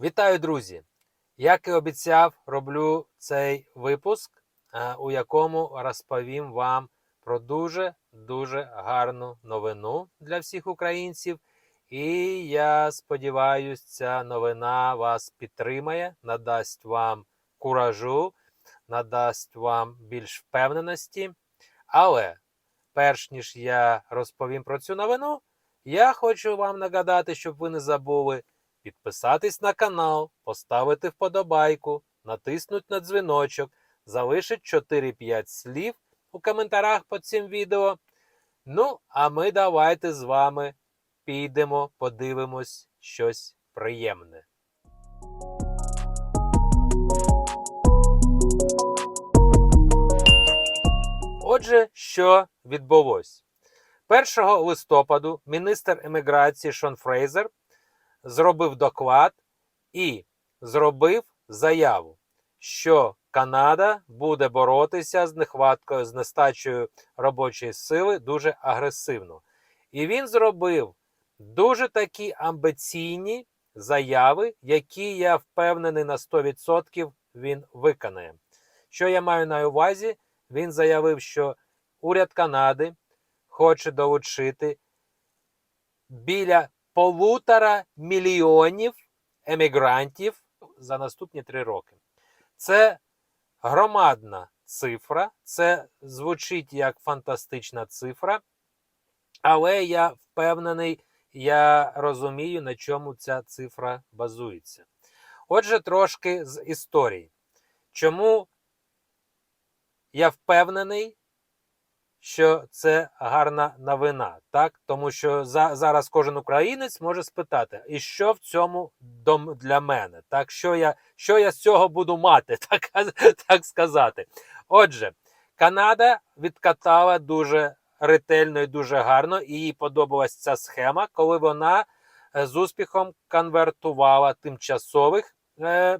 Вітаю, друзі! Як і обіцяв, роблю цей випуск, е, у якому розповім вам про дуже дуже гарну новину для всіх українців. І я сподіваюся, ця новина вас підтримає, надасть вам куражу, надасть вам більш впевненості. Але перш ніж я розповім про цю новину, я хочу вам нагадати, щоб ви не забули підписатись на канал, поставити вподобайку, натиснути на дзвіночок, залишити 4-5 слів у коментарях під цим відео. Ну, а ми давайте з вами підемо, подивимось щось приємне. Отже, що відбулось? 1 листопаду міністр еміграції Шон Фрейзер зробив доклад і зробив заяву, що Канада буде боротися з нехваткою, з нестачею робочої сили дуже агресивно. І він зробив дуже такі амбіційні заяви, які я впевнений на 100% він виконає. Що я маю на увазі? Він заявив, що уряд Канади хоче долучити біля полутора мільйонів емігрантів за наступні три роки. Це громадна цифра, це звучить як фантастична цифра, але я впевнений, я розумію, на чому ця цифра базується. Отже, трошки з історії. Чому я впевнений, що це гарна новина, так? Тому що за, зараз кожен українець може спитати, і що в цьому дом для мене? Так, що я що я з цього буду мати, так, так сказати. Отже, Канада відкатала дуже ретельно і дуже гарно, і їй подобалась ця схема, коли вона е, з успіхом конвертувала тимчасових е,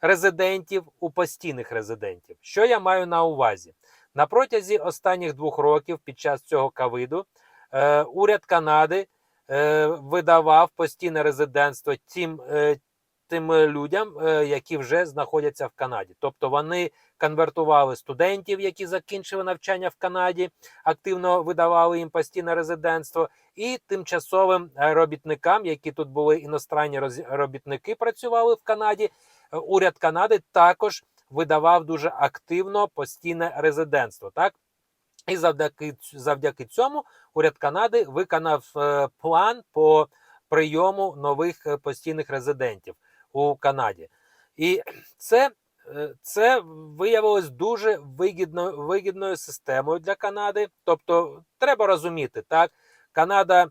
резидентів у постійних резидентів. Що я маю на увазі? На протязі останніх двох років під час цього ковиду е, уряд Канади е, видавав постійне резидентство тим, е, тим людям, е, які вже знаходяться в Канаді. Тобто вони конвертували студентів, які закінчили навчання в Канаді, активно видавали їм постійне резидентство, і тимчасовим робітникам, які тут були іностранні робітники, працювали в Канаді. е, Уряд Канади також видавав дуже активно постійне резидентство. Так? І завдяки, завдяки цьому уряд Канади виконав е, план по прийому нових е, постійних резидентів у Канаді. І це, е, це виявилось дуже вигідно, вигідною системою для Канади. Тобто, треба розуміти, так, Канада,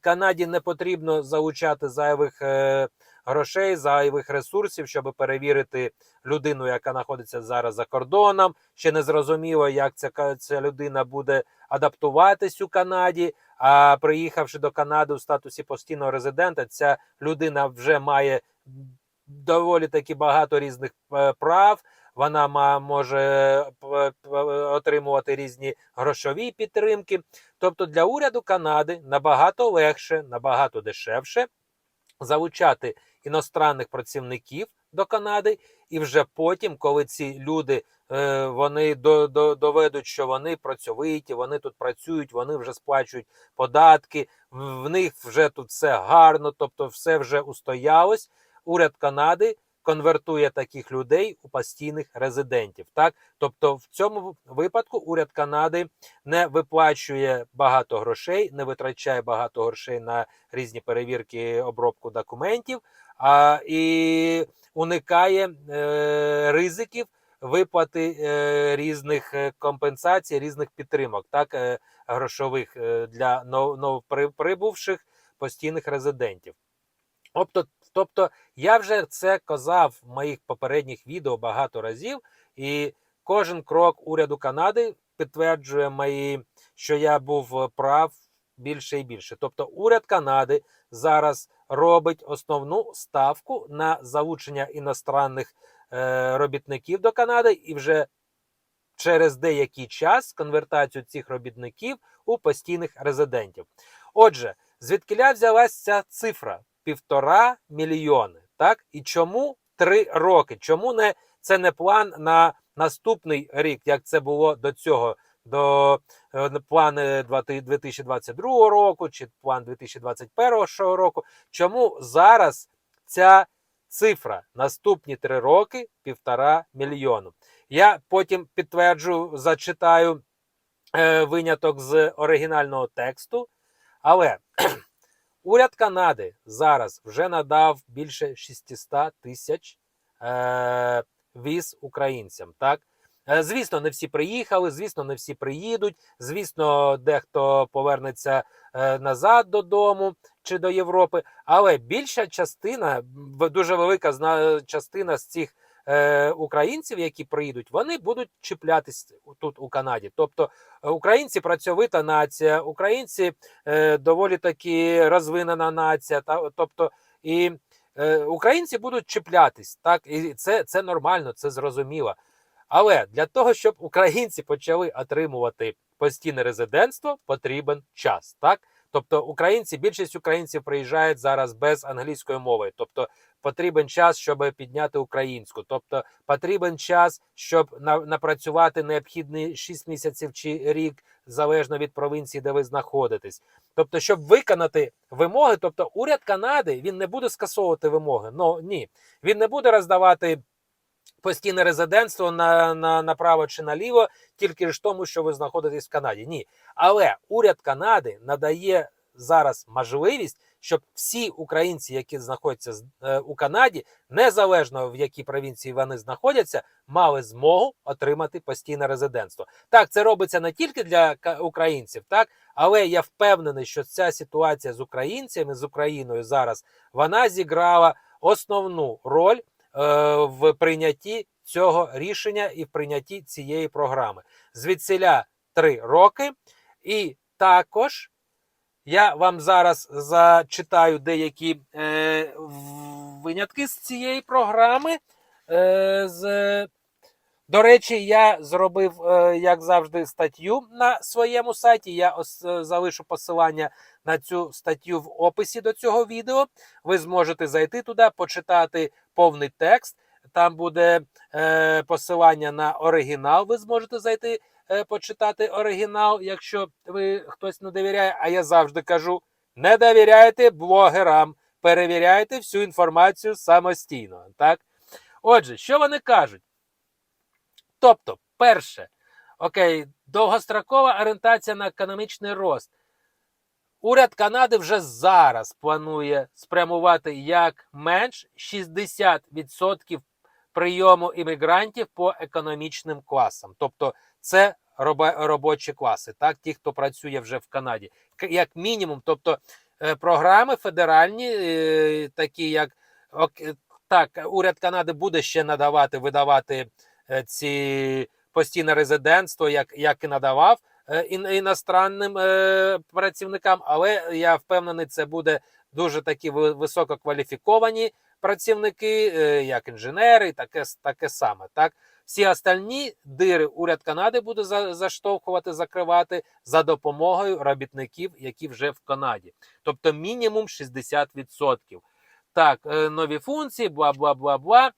Канаді не потрібно залучати зайвих. Е, грошей, зайвих ресурсів, щоб перевірити людину, яка знаходиться зараз за кордоном. Ще не зрозуміло, як ця, ця людина буде адаптуватись у Канаді. А приїхавши до Канади у статусі постійного резидента, ця людина вже має доволі таки багато різних е, прав. Вона може отримувати різні грошові підтримки. Тобто для уряду Канади набагато легше, набагато дешевше залучати іностранних працівників до Канади, і вже потім, коли ці люди е, вони до, до, доведуть, що вони працьовиті, вони тут працюють, вони вже сплачують податки, в них вже тут все гарно, тобто все вже устоялось. Уряд Канади конвертує таких людей у постійних резидентів. Так, тобто, в цьому випадку уряд Канади не виплачує багато грошей, не витрачає багато грошей на різні перевірки, обробку документів, а і уникає е, ризиків виплати е, різних е, компенсацій, різних підтримок, так е, грошових е, для нов- новоприбувших постійних резидентів. Тобто, тобто я вже це казав в моїх попередніх відео багато разів, і кожен крок уряду Канади підтверджує мої, що я був е, прав більше і більше. Тобто, уряд Канади зараз робить основну ставку на залучення іностранних е, робітників до Канади, і вже через деякий час конвертацію цих робітників у постійних резидентів. Отже, звідкиля взялась ця цифра півтора мільйони. Так? І чому три роки? Чому не це не план на наступний рік, як це було до цього? До е, план 20- 2022 року чи план 2021 року. Чому зараз ця цифра наступні три роки півтора мільйону? Я потім підтверджую, зачитаю е, виняток з оригінального тексту, але уряд Канади зараз вже надав більше 600 тисяч е, віз українцям. Так? Е, Звісно, не всі приїхали, звісно, не всі приїдуть. Звісно, дехто повернеться е, назад додому чи до Європи. Але більша частина, дуже велика частина з цих е, українців, які приїдуть, вони будуть чіплятись тут у Канаді. Тобто українці працьовита нація, українці доволі таки розвинена нація. Та, тобто і українці будуть чіплятись, так і це, це нормально, це зрозуміло. Але для того, щоб українці почали отримувати постійне резидентство, потрібен час. Так, тобто українці, більшість українців приїжджають зараз без англійської мови, тобто потрібен час, щоб підняти українську. Тобто потрібен час, щоб на, напрацювати необхідні 6 місяців чи рік, залежно від провінції, де ви знаходитесь. Тобто, щоб виконати вимоги, тобто уряд Канади він не буде скасовувати вимоги. Ну ні, він не буде роздавати постійне резидентство на, на направо чи наліво, тільки ж тому, що ви знаходитесь в Канаді. Ні. Але уряд Канади надає зараз можливість, щоб всі українці, які знаходяться е, у Канаді, незалежно в якій провінції вони знаходяться, мали змогу отримати постійне резидентство. Так, це робиться не тільки для українців, так але я впевнений, що ця ситуація з українцями з Україною зараз вона зіграла основну роль в прийнятті цього рішення і в прийнятті цієї програми. Звідсіля три роки, і також я вам зараз зачитаю деякі е, винятки з цієї програми. Е, з, до речі, я зробив, е, як завжди, статтю на своєму сайті. Я е, залишу посилання на цю статтю в описі до цього відео. Ви зможете зайти туди, почитати повний текст. Там буде е, посилання на оригінал. Ви зможете зайти почитати оригінал, якщо ви хтось не довіряє. А я завжди кажу: не довіряйте блогерам, перевіряйте всю інформацію самостійно. Так? Отже, що вони кажуть? Тобто, перше, окей, довгострокова орієнтація на економічний рост. Уряд Канади вже зараз планує спрямувати як менш 60% прийому іммігрантів по економічним класам. Тобто, це робочі класи, так, ті, хто працює вже в Канаді, як мінімум. Тобто, е, програми федеральні, е, такі як так, уряд Канади буде ще надавати, видавати ці постійне резидентство, як, як і надавав е, іностранним е, працівникам, але я впевнений, це буде дуже такі висококваліфіковані працівники, е, як інженери, таке, таке саме. Так? Всі остальні дири уряд Канади буде за- заштовхувати, закривати за допомогою робітників, які вже в Канаді. Тобто мінімум 60%. Так, е, нові функції, бла бла бла бла.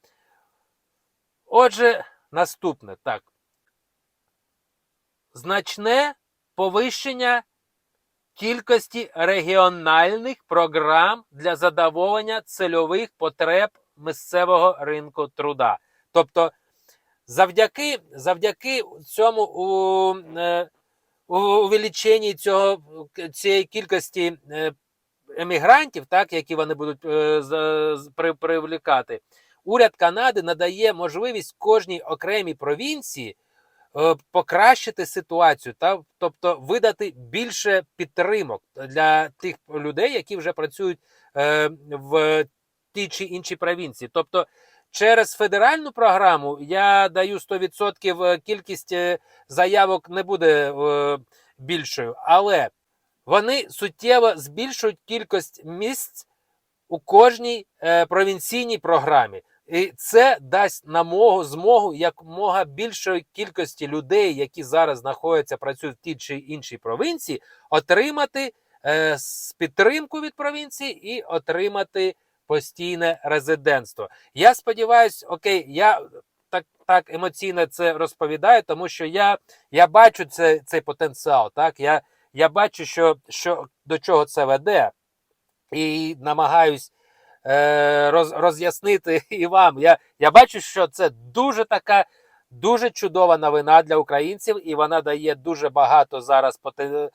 Отже, наступне так. Значне повищення кількості регіональних програм для задоволення цільових потреб місцевого ринку труда. Тобто, завдяки, завдяки цьому у, е, у увеличенні цього, цієї кількості е, емігрантів, так, які вони будуть е, привлікати, уряд Канади надає можливість кожній окремій провінції е, покращити ситуацію, та, тобто видати більше підтримок для тих людей, які вже працюють е, в тій чи іншій провінції. Тобто, через федеральну програму я даю 100% е, кількість е, заявок не буде е, більшою, але вони суттєво збільшують кількість місць у кожній е, провінційній програмі. І це дасть намогу змогу якомога більшої кількості людей, які зараз знаходяться, працюють в тій чи іншій провінції, отримати е, підтримку від провінції і отримати постійне резидентство. Я сподіваюся, окей, я так так емоційно це розповідаю, тому що я я бачу це, цей потенціал. Так? Я я бачу, що, що до чого це веде, і намагаюсь роз, роз'яснити і вам. Я, Я бачу, що це дуже така. Дуже чудова новина для українців, і вона дає дуже багато зараз е,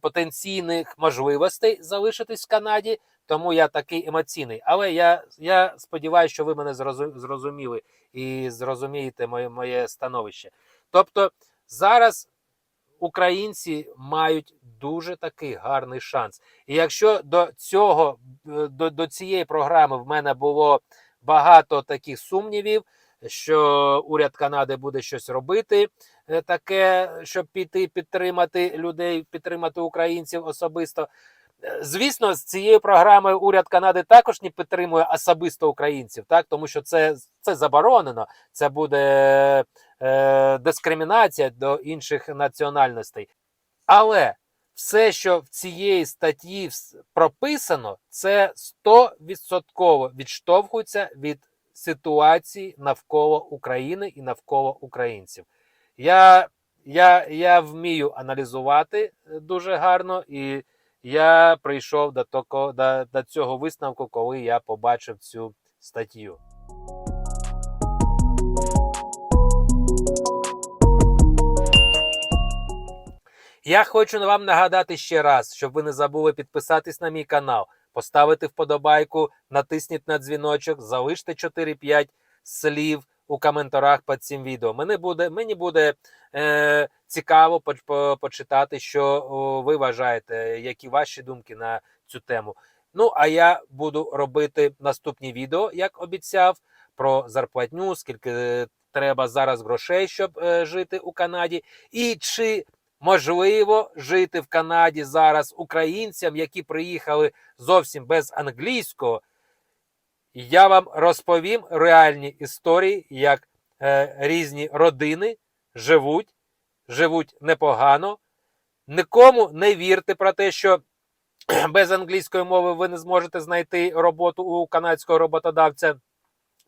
потенційних можливостей залишитись в Канаді. Тому я такий емоційний. Але я я сподіваюся, що ви мене зрозуміли і зрозумієте моє, моє становище. Тобто зараз українці мають дуже такий гарний шанс. І якщо до цього е, до, до цієї програми в мене було багато таких сумнівів, що уряд Канади буде щось робити е, таке, щоб піти підтримати людей, підтримати українців особисто. Е, Звісно, з цією програмою уряд Канади також не підтримує особисто українців, так тому що це, це заборонено. Це буде е, дискримінація до інших національностей. Але все, що в цієї статті прописано, це 100% відштовхується від ситуації навколо України і навколо українців. Я, я, я вмію аналізувати е, дуже гарно, і я прийшов до, тако, до, до цього висновку, коли я побачив цю статтю. Я хочу вам нагадати ще раз, щоб ви не забули підписатись на мій канал, поставити вподобайку, натисніть на дзвіночок, залиште 4-5 слів у коментарях під цим відео. Мені буде, мені буде е, цікаво поч- по- почитати, що о, ви вважаєте, які ваші думки на цю тему. Ну, а я буду робити наступні відео, як обіцяв, про зарплатню, скільки е, треба зараз грошей, щоб е, жити у Канаді, і чи можливо жити в Канаді зараз українцям, які приїхали зовсім без англійського. Я вам розповім реальні історії, як е, різні родини живуть, живуть непогано. Нікому не вірте про те, що без англійської мови ви не зможете знайти роботу у канадського роботодавця.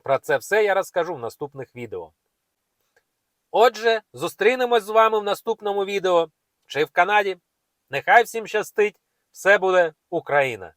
Про це все я розкажу в наступних відео. Отже, зустрінемось з вами в наступному відео. Чи в Канаді? Нехай всім щастить! Все буде Україна!